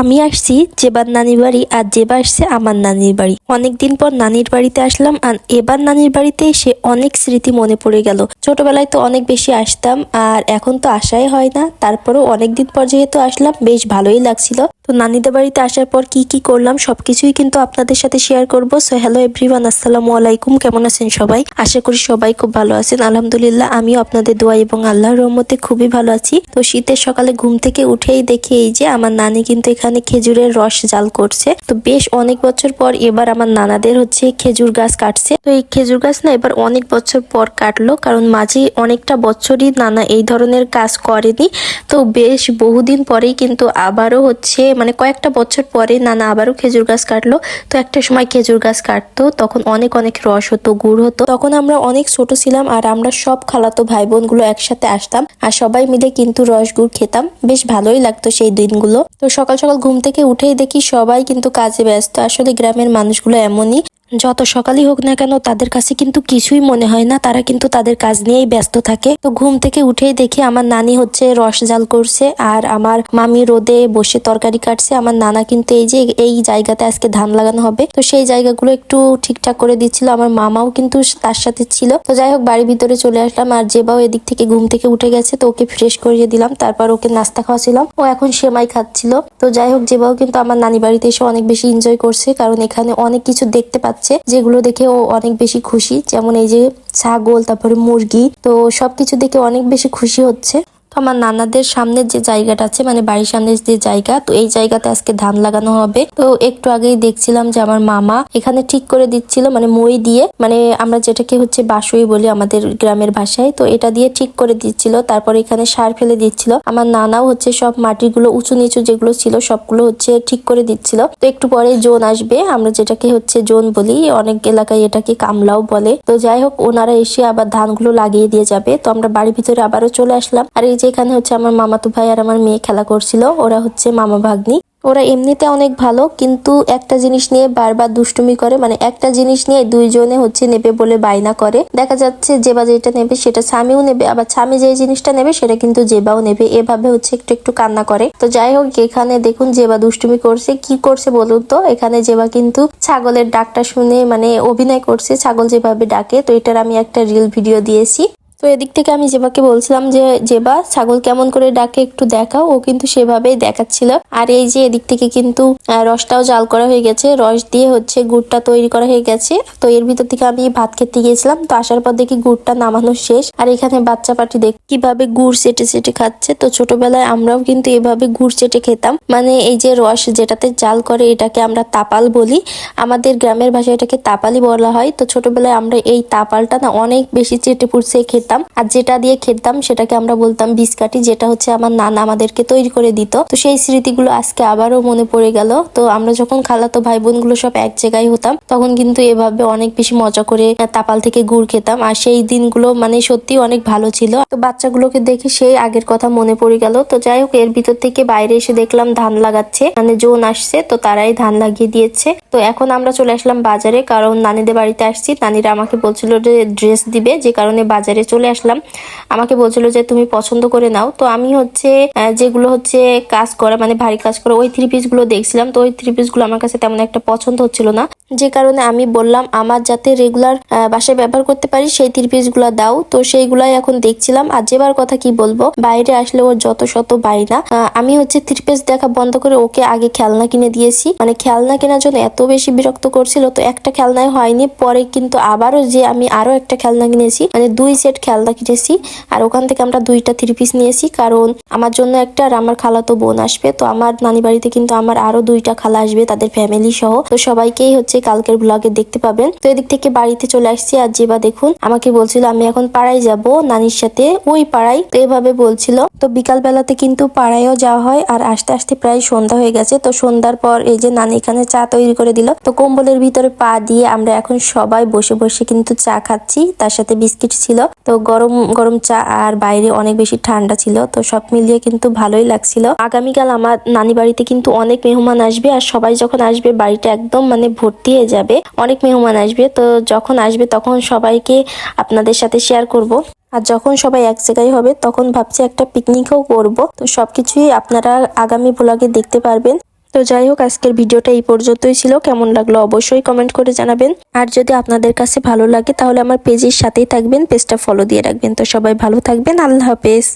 আমি আসছি জেবার নানির বাড়ি আর জেবা আসছে আমার নানির বাড়ি। অনেকদিন পর নানির বাড়িতে আসলাম আর এবার নানির বাড়িতে এসে অনেক স্মৃতি মনে পড়ে গেল। ছোটবেলায় তো অনেক বেশি আসতাম আর এখন তো আসাই হয় না। তারপরেও অনেকদিন পর যেহেতু আসলাম, বেশ ভালোই লাগছিল। তো নানিদের বাড়িতে আসার পর কি কি করলাম সবকিছুই কিন্তু আপনাদের সাথে শেয়ার করব। সো হ্যালো এভরিওয়ান আসসালামু আলাইকুম। কেমন আছেন সবাই? আশা করি সবাই খুব ভালো আছেন। আলহামদুলিল্লাহ, আমিও আপনাদের দোয়া এবং আল্লাহর রহমতে খুবই ভালো আছি। তো শীতের সকালে ঘুম থেকে উঠেই দেখি এই যে আমার নানি কিন্তু এখানে খেজুরের রস জাল করছে। তো বেশ অনেক বছর পর এবার আমার নানাদের হচ্ছে খেজুর গাছ কাটছে। তো এই খেজুর গাছ না এবার অনেক বছর পর কাটলো, কারণ মাঝে অনেকটা বছরই নানা এই ধরনের কাজ করেনি। তো বেশ বহুদিন পরেই কিন্তু আবারও হচ্ছে মানে কয়েকটা বছর পরে নানা আবারও খেজুর গাছ কাটলো। তো একটা সময় খেজুর গাছ কাটতো, তখন অনেক অনেক রস হতো, গুড় হতো। তখন আমরা অনেক ছোট ছিলাম আর আমরা সব খালাতো ভাই বোনগুলো একসাথে আসতাম আর সবাই মিলে কিন্তু রস, গুড় খেতাম। বেশ ভালোই লাগতো সেই দিনগুলো। তো সকাল সকাল ঘুম থেকে উঠেই দেখি সবাই কিন্তু কাজে ব্যস্ত। আসলে গ্রামের মানুষগুলো এমনই। যত সকালই হোক না কেন, তাদের কাছে কিন্তু কিছুই মনে হয় না। তারা কিন্তু তাদের কাজ নিয়েই ব্যস্ত থাকে। তো ঘুম থেকে উঠেই দেখি আমার নানি হচ্ছে রস জাল করছে আর আমার মামি রোদে বসে তরকারি কাটছে। আমার নানা কিন্তু এই যে এই জায়গাতে আজকে ধান লাগানো হবে। তো সেই জায়গাগুলো একটু ঠিকঠাক করে দিচ্ছিল। আমার মামাও কিন্তু তার সাথে ছিল। তো যাই হোক, বাড়ির ভিতরে চলে আসলাম আর যেবাও এদিক থেকে ঘুম থেকে উঠে গেছে, তো ওকে ফ্রেশ করিয়ে দিলাম। তারপর ওকে নাস্তা খাওয়াছিলাম। ও এখন সেমাই খাচ্ছিল। তো যাই হোক যেবাও কিন্তু আমার নানি বাড়িতে এসে অনেক বেশি এনজয় করছে। কারণ এখানে অনেক কিছু দেখতে পাচ্ছে। যেগুলো দেখে ও অনেক বেশি খুশি। যেমন এই যে ছাগল, তারপরে মুরগি। তো সবকিছু দেখে অনেক বেশি খুশি হচ্ছে। আমার নানাদের সামনের যে জায়গাটা আছে মানে বাড়ির সামনে যে জায়গা, তো এই জায়গাতে আজকে ধান লাগানো হবে। তো একটু আগেই দেখছিলাম যে আমার মামা এখানে ঠিক করে দিচ্ছিল মানে মই দিয়ে মানে আমরা যেটাকে হচ্ছে বাসুই বলি আমাদের গ্রামের ভাষায়, তো এটা দিয়ে ঠিক করে দিচ্ছিল, তারপর এখানে সার ফেলে দিচ্ছিল। আমার নানাও হচ্ছে সব মাটিগুলো, উঁচু নিচু যেগুলো ছিল, সবগুলো হচ্ছে ঠিক করে দিচ্ছিল। তো একটু পরে জোন আসবে, আমরা যেটাকে হচ্ছে জোন বলি, অনেক এলাকায় এটাকে কামলাও বলে। তো যাই হোক, ওনারা এসে আবার ধানগুলো লাগিয়ে দিয়ে যাবে, তো আমরা বাড়ির ভিতরে আবারও চলে আসলাম। আর এই যে এখানে হচ্ছে আমার মামাতো ভাই আর আমার মেয়ে খেলা করছিল। ওরা হচ্ছে মামা ভাগ্নি। ওরা এমনিতে অনেক ভালো, কিন্তু একটা জিনিস নিয়ে বারবার দুষ্টুমি করে মানে একটা জিনিস নিয়ে দুইজনে হচ্ছে নেবে বলে বায়না করে। দেখা যাচ্ছে যেবা যেটা নেবে সেটা স্বামীও নেবে, আবার স্বামী যে জিনিসটা নেবে সেটা কিন্তু জেবাও নেবে। এভাবে হচ্ছে একটু একটু কান্না করে। তো যাই হোক, এখানে দেখুন জেবা দুষ্টুমি করছে। কি করছে বলুন তো? এখানে জেবা কিন্তু ছাগলের ডাকটা শুনে মানে অভিনয় করছে, ছাগল যেভাবে ডাকে। তো এটার আমি একটা রিল ভিডিও দিয়েছি। তো এদিক থেকে আমি জেবাকে বলছিলাম যে, জেবা, ছাগল কেমন করে ডাকে একটু দেখাও। ও কিন্তু সেভাবেই দেখাচ্ছিল। আর এই যে এদিক থেকে কিন্তু রসটাও জাল করা হয়ে গেছে। রস দিয়ে হচ্ছে গুড়টা তৈরি করা হয়ে গেছে। তো এর ভিতর থেকে আমি ভাত খেতে গিয়েছিলাম। তো আসার পর দেখি গুড়টা নামানো শেষ। আর এখানে বাচ্চা পাটি দেখ, কীভাবে গুড় চেটে চেটে খাচ্ছে। তো ছোটবেলায় আমরাও কিন্তু এভাবে গুড় চেটে খেতাম। মানে এই যে রস যেটাতে জাল করে, এটাকে আমরা তাপাল বলি। আমাদের গ্রামের ভাষায় এটাকে তাপালি বলা হয়। তো ছোটবেলায় আমরা এই তাপালটা না অনেক বেশি চেটে পুড়ছে খেতাম। আর যেটা দিয়ে খেতাম সেটাকে আমরা বলতাম বিস্কাটি, যেটা হচ্ছে আমার নানা আমাদেরকে তৈরি করে দিত। তো সেই স্মৃতিগুলো আজকে আবারও মনে পড়ে গেল। তো আমরা যখন খালাতো ভাই বোনগুলো সব এক জায়গায় হতাম, তখন কিন্তু এভাবে অনেক বেশি মজা করে তাপাল থেকে গুড় খেতাম। আর সেই দিনগুলো মানে সত্যি অনেক ভালো ছিল। তো বাচ্চাগুলোকে দেখে সেই আগের কথা মনে পড়ে গেল। তো যাই হোক, এর ভিতর থেকে বাইরে এসে দেখলাম ধান লাগাচ্ছে। মানে জোন আসছে, তো তারাই ধান লাগিয়ে দিয়েছে। তো এখন আমরা চলে আসলাম বাজারে, কারণ নানিদের বাড়িতে আসছি। নানিরা আমাকে বলছিল যে ড্রেস দিবে, যে কারণে বাজারে চলে আসলাম। আমাকে বলছিল যে, তুমি পছন্দ করে নাও। তো আমি হচ্ছে যেগুলো হচ্ছে কাজ করে মানে ভারী কাজ করে, ওই থ্রি পিসগুলো দেখছিলাম। তো ওই থ্রি পিসগুলো আমার কাছে তেমন একটা পছন্দ হচ্ছিল না। যে কারণে আমি বললাম, আমার যাতে রেগুলার বাসায় ব্যবহার করতে পারি, সেই থ্রি পিসগুলা দাও। তো সেইগুলাই এখন দেখছিলাম। আর যেবার কথা কি বলব, বাইরে আসলে ওর যত শত বাইনা আমি হচ্ছে থ্রি পিস দেখা বন্ধ করে ওকে আগে খেলনা কিনে দিয়েছি। মানে খেলনা কেনার জন্য এত বেশি বিরক্ত করছিল, তো একটা খেলনায় হয়নি। পরে কিন্তু আবারও যে আমি আরও একটা খেলনা কিনেছি মানে দুই সেট খেলনা কিনেছি আর ওখান থেকে আমরা দুইটা থ্রি পিস নিয়েছি, কারণ আমার জন্য একটা আর আমার খালাতো বোন আসবে। তো আমার নানি বাড়িতে কিন্তু আমার আরও দুইটা খালা আসবে, তাদের ফ্যামিলি সহ। তো সবাইকেই হচ্ছে কালকের ব্লগে দেখতে পাবেন। তো এদিক থেকে বাড়িতে চলে আসছি, আর যেবা দেখুন, আমাকে বলছিল, আমি এখন পাড়ায় যাব নানির সাথে। ওই পাড়ায়? তো এভাবে বলছিল। তো বিকাল বেলাতে কিন্তু পাড়ায়ও যাওয়া হয়, আর আস্তে আস্তে প্রায় সন্ধ্যা হয়ে গেছে। তো সন্ধ্যার পর এই যে নানি এখানে চা তৈরি করে দিল। তো কম্বলের ভিতরে পা দিয়ে আমরা এখন সবাই বসে বসে কিন্তু চা খাচ্ছি। তার সাথে বিস্কিট ছিল। তো গরম গরম চা আর বাইরে অনেক বেশি ঠান্ডা ছিল, তো সব মিলিয়ে কিন্তু ভালোই লাগছিল। আগামীকাল আমার নানি বাড়িতে কিন্তু অনেক মেহমান আসবে আর সবাই যখন আসবে বাড়িটা একদম মানে ভর্তি হয়ে যাবে, অনেক মেহমান আসবে। তো যখন আসবে তখন সবাইকে আপনাদের সাথে শেয়ার করব। আর যখন সবাই এক জায়গায় হবে তখন ভাবছি একটা পিকনিকও করব। তো সবকিছুই আপনারা আগামী ব্লগে দেখতে পারবেন। তো যাই হোক, আজকের ভিডিওটা এই পর্যন্তই ছিল। কেমন লাগল অবশ্যই কমেন্ট করে জানাবেন। আর যদি আপনাদের কাছে ভালো লাগে, তাহলে আমার পেজের সাথেই থাকবেন পেজটা ফলো দিয়ে রাখবেন। তো সবাই ভালো থাকবেন, আল্লাহ হাফেজ।